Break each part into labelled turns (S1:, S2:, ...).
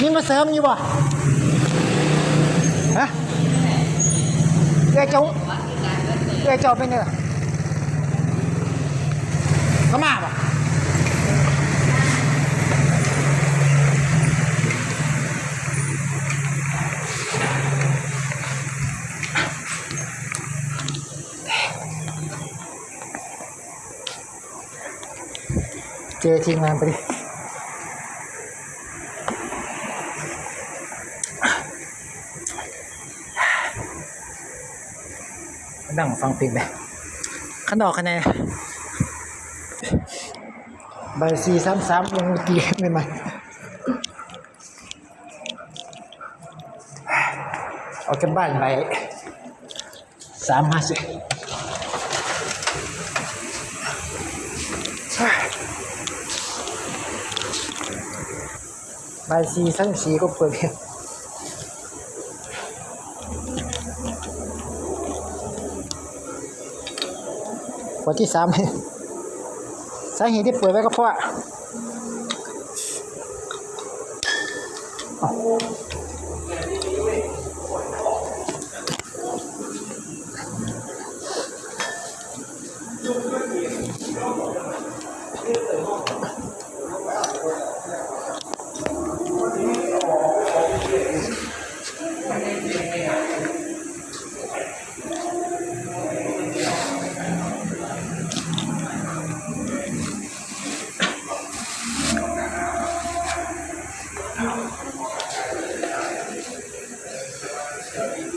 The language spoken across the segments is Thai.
S1: นี่มาเสริมอยู่บ่ฮะเอ้ยเจ้าเอ้เจ้าเป็นไงล่ะเขามาบ่ เจอทีมงานไปดินั่งฟังเพลงไปขันดอกคะแนนใบสี่สามสามยังตีไม่มาออกจากบ้านไปสามห้าสิบ ใบสี่สามสี่ก็เปิดเพลงวันที่สามสาเหตุที่เปิดไว้ก็เพราะอ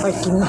S1: parking na.